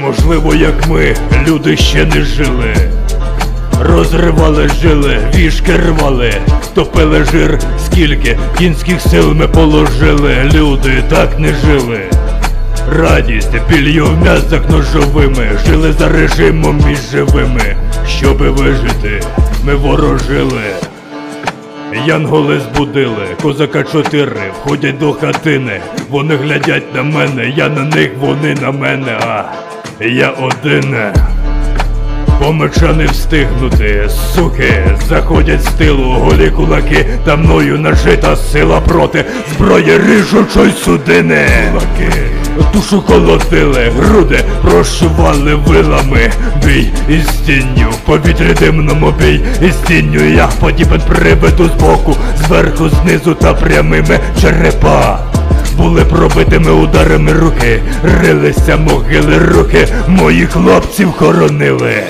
Можливо, як ми, люди ще не жили. Розривали жили, вішки рвали, топили жир, скільки кінських сил ми положили, люди так не жили. Радість, білью в м'язах ножовими, жили за режимом між живими, щоби вижити, ми ворожили. Янголи збудили, козака чотири, входять до хатини, вони глядять на мене, я на них, вони на мене, а я один. По меча не встигнути, суки, заходять з тилу, голі кулаки, та мною нажита сила проти зброї ріжучої судини. Кулаки, душу колотили, груди прошивали вилами, бій із тінню, в повітрі димному бій із тінню, я подібен приведу збоку, зверху, знизу та прямими черепа. Були пробитими ударами руки, рилися могили руки, моїх хлопців хоронили.